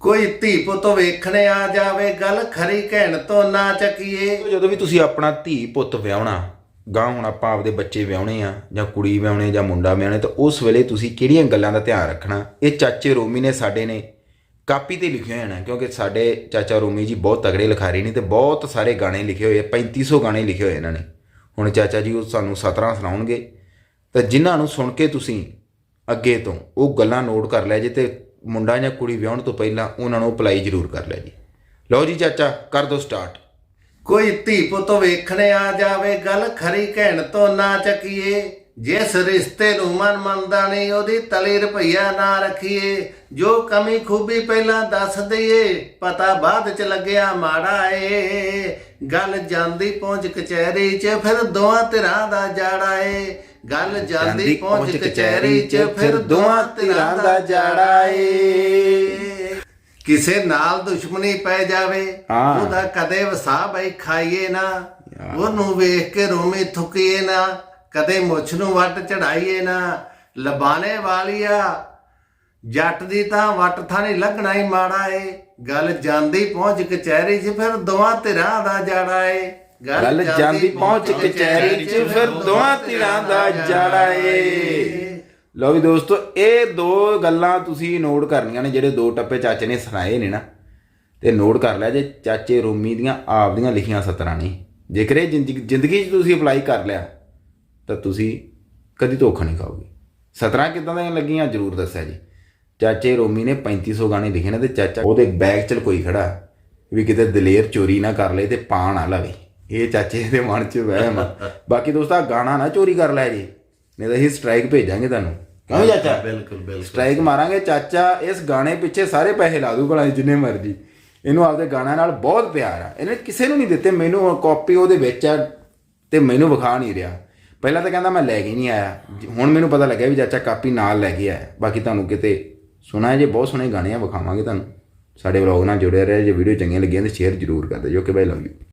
ਕੋਈ ਧੀ ਪੁੱਤ ਵੇਖਣੇ ਆ ਜਾਵੇ, ਗੱਲ ਖਰੀ ਕਹਿਣ ਤੋਂ ਨਾ ਚੱਕੀਏ। ਜਦੋਂ ਵੀ ਤੁਸੀਂ ਆਪਣਾ ਧੀ ਪੁੱਤ ਵਿਆਹਣਾ ਗਾਂ ਹੁਣ ਆਪਾਂ ਆਪਦੇ ਬੱਚੇ ਵਿਆਹਣੇ ਆ, ਜਾਂ ਕੁੜੀ ਵਿਆਹਣੇ, ਜਾਂ ਮੁੰਡਾ ਵਿਆਹਣੇ, ਤਾਂ ਉਸ ਵੇਲੇ ਤੁਸੀਂ ਕਿਹੜੀਆਂ ਗੱਲਾਂ ਦਾ ਧਿਆਨ ਰੱਖਣਾ? ਇਹ ਚਾਚੇ ਰੋਮੀ ਨੇ ਸਾਡੇ ਨੇ ਕਾਪੀ ਤੇ ਲਿਖਿਆ ਹੋਇਆ ਨਾ, ਕਿਉਂਕਿ ਸਾਡੇ ਚਾਚਾ ਰੋਮੀ ਜੀ ਬਹੁਤ ਤਗੜੇ ਲਿਖਾਰੀ ਨੇ ਤੇ ਬਹੁਤ ਸਾਰੇ ਗਾਣੇ ਲਿਖੇ ਹੋਏ ਆ 3500 ਗਾਣੇ ਲਿਖੇ ਹੋਏ ਇਹਨਾਂ ਨੇ। ਹੁਣ ਚਾਚਾ ਜੀ ਉਹ ਸਾਨੂੰ 17 ਸੁਣਾਉਣਗੇ। ਤਾਂ ਜਿਨ੍ਹਾਂ ਨੂੰ ਸੁਣ ਕੇ ਤੁਸੀਂ ਅੱਗੇ ਤੋਂ ਉਹ ਗੱਲਾਂ ਨੋਟ ਕਰ ਲਿਆ ਜੇ ਤੇ ਮੁੰਡਾ ਜਾਂ ਕੁੜੀ ਵਿਆਹਣ ਤੋਂ ਪਹਿਲਾਂ ਉਹਨਾਂ ਨੂੰ ਅਪਲਾਈ ਜ਼ਰੂਰ ਕਰ ਲਿਆ ਜੀ। ਲਓ ਜੀ ਚਾਚਾ, ਕਰ ਦਿਓ ਸਟਾਰਟ ਕੋਈ ਧੀ ਪੁੱਤ ਵੇਖਣੇ ਆ ਜਾਵੇ, ਗੱਲ ਖਰੀ ਕਹਿਣ ਤੋਂ ਨਾ ਚੱਕੀਏ। ਜਿਸ ਰਿਸ਼ਤੇ ਨੂੰ ਮਨ ਮੰਨਦਾ ਨਹੀਂ, ਉਹਦੀ ਤਲੀ ਰੁਪਈਆ ਨਾ ਰੱਖੀਏ। ਜੋ ਕਮੀ ਖੂਬੀ ਪਹਿਲਾਂ ਦੱਸ ਦਈਏ, ਪਤਾ ਬਾਅਦ ਚ ਲੱਗਿਆ ਮਾੜਾ ਏ। ਗੱਲ ਜਾਂਦੀ ਪਹੁੰਚ ਕਚਹਿਰੀ 'ਚ, ਫਿਰ ਦੋਹਾਂ ਧਿਰਾਂ ਦਾ ਜਾੜਾ ਏ। ਗੱਲ ਜਾਂਦੀ ਪਹੁੰਚ ਕਚਹਿਰੀ 'ਚ ਫਿਰ ਦੋਹਾਂ ਧਿਰਾਂ ਦਾ ਜਾੜਾ ਏ। ਕਿਸੇ ਨਾਲ ਦੁਸ਼ਮਣੀ ਪੈ ਜਾਵੇ। ਉਹਦਾ ਕਦੇ ਵਸਾ ਬਈ ਖਾਈਏ ਨਾ ਉਹਨੂੰ ਵੇਖ ਕੇ ਰੋਮੀ ਥੁਕੀਏ ਨਾ ਕਦੇ ਮੁੱਛ ਨੂੰ ਵੱਟ ਚੜਾਈਏ ਨਾ ਲਬਾਨੇ ਵਾਲੀਆ ਜੱਟ ਦੀ ਤਾਂ ਵੱਟ ਥਾਣੀ ਲੱਗਣਾ ਹੀ ਮਾੜਾ ਏ। ਗੱਲ ਜਾਂਦੀ ਪਹੁੰਚ ਕਚਹਿਰੀ 'ਚ ਫਿਰ ਦੋਵਾਂ ਧਿਰਾਂ ਦਾ ਜਾੜਾ ਏ। ਗੱਲ ਜਾਂਦੀ ਪਹੁੰਚ ਕਚਹਿਰੀ 'ਚ ਫਿਰ ਦੋਹਾਂ ਧਿਰਾਂ ਦਾ ਜਾੜਾ ਏ। ਲਓ ਵੀ ਦੋਸਤੋ ਇਹ ਦੋ ਗੱਲਾਂ ਤੁਸੀਂ ਨੋਟ ਕਰਨੀਆਂ ਨੇ ਜਿਹੜੇ ਦੋ ਟੱਪੇ ਚਾਚੇ ਨੇ ਸੁਣਾਏ ਨੇ ਨਾ। ਤੇ ਨੋਟ ਕਰ ਲਿਆ ਜੇ ਚਾਚੇ ਰੋਮੀ ਦੀਆਂ ਆਪਦੀਆਂ ਲਿਖੀਆਂ ਸਤਰਾਂ ਨੇ। ਜੇਕਰ ਇਹ ਜ਼ਿੰਦਗੀ 'ਚ ਤੁਸੀਂ ਅਪਲਾਈ ਕਰ ਲਿਆ ਤਾਂ ਤੁਸੀਂ ਕਦੀ ਧੋਖਾ ਨਹੀਂ ਖਾਓਗੇ। ਸਤਰਾਂ ਕਿਦਾਂ ਦੀਆਂ ਲੱਗੀਆਂ ਜਰੂਰ ਦੱਸਿਆ ਜੀ। ਚਾਚੇ ਰੋਮੀ ਨੇ 3500 ਗਾਣੇ ਲਿਖੇ ਨੇ ਤੇ ਚਾਚਾ ਉਹਦੇ ਬੈਗ 'ਚ ਕੋਈ ਖੜਾ ਵੀ ਕਿਤੇ ਦਲੇਰ ਚੋਰੀ ਨਾ ਕਰ ਲਏ ਤੇ ਪਾ ਨਾ ਲਵੇ। ਇਹ ਚਾਚੇ ਦੇ ਮਨ 'ਚ ਵਹਿਮ ਆ। ਬਾਕੀ ਦੋਸਤਾ ਗਾਣਾ ਨਾ ਚੋਰੀ ਕਰ ਲੈ ਜੀ। ਨਹੀਂ ਤਾਂ ਅਸੀਂ ਸਟ੍ਰਾਈਕ ਭੇਜਾਂਗੇ ਤੁਹਾਨੂੰ। ਕਿਉਂ ਚਾਚਾ? ਬਿਲਕੁਲ ਬਿਲਕੁਲ। ਸਟ੍ਰਾਈਕ ਮਾਰਾਂਗੇ। ਚਾਚਾ ਇਸ ਗਾਣੇ ਪਿੱਛੇ ਸਾਰੇ ਪੈਸੇ ਲਾ ਦੂ ਭਲਾ ਜਿੰਨੇ ਮਰਜ਼ੀ। ਇਹਨੂੰ ਆਪਦੇ ਗਾਣਾ ਨਾਲ ਬਹੁਤ ਪਿਆਰ ਆ। ਇਹਨੇ ਕਿਸੇ ਨੂੰ ਨਹੀਂ ਦਿੱਤੇ। ਮੈਨੂੰ ਕਾਪੀ ਉਹਦੇ ਵਿੱਚ ਆ ਤੇ ਮੈਨੂੰ ਵਿਖਾ ਨਹੀਂ ਰਿਹਾ। ਪਹਿਲਾਂ ਤਾਂ ਕਹਿੰਦਾ ਮੈਂ ਲੈ ਕੇ ਨਹੀਂ ਆਇਆ। ਜ- ਹੁਣ ਮੈਨੂੰ ਪਤਾ ਲੱਗਿਆ ਵੀ ਚਾਚਾ ਕਾਪੀ ਨਾਲ ਲੈ ਕੇ ਆਇਆ। ਬਾਕੀ ਤੁਹਾਨੂੰ ਕਿਤੇ ਸੁਣਾ ਜੇ ਬਹੁਤ ਸੋਹਣੇ ਗਾਣੇ ਆ ਵਿਖਾਵਾਂਗੇ ਤੁਹਾਨੂੰ। ਸਾਡੇ ਵਲੌਗ ਨਾਲ ਜੁੜੇ ਰਹੇ ਜੇ ਵੀਡੀਓ ਚੰਗੀਆਂ ਲੱਗੀਆਂ ਤਾਂ ਸ਼ੇਅਰ ਜ਼ਰੂਰ ਕਰ ਦਿਓ। ਕਿ ਬਾਈ ਲਵ ਯੂ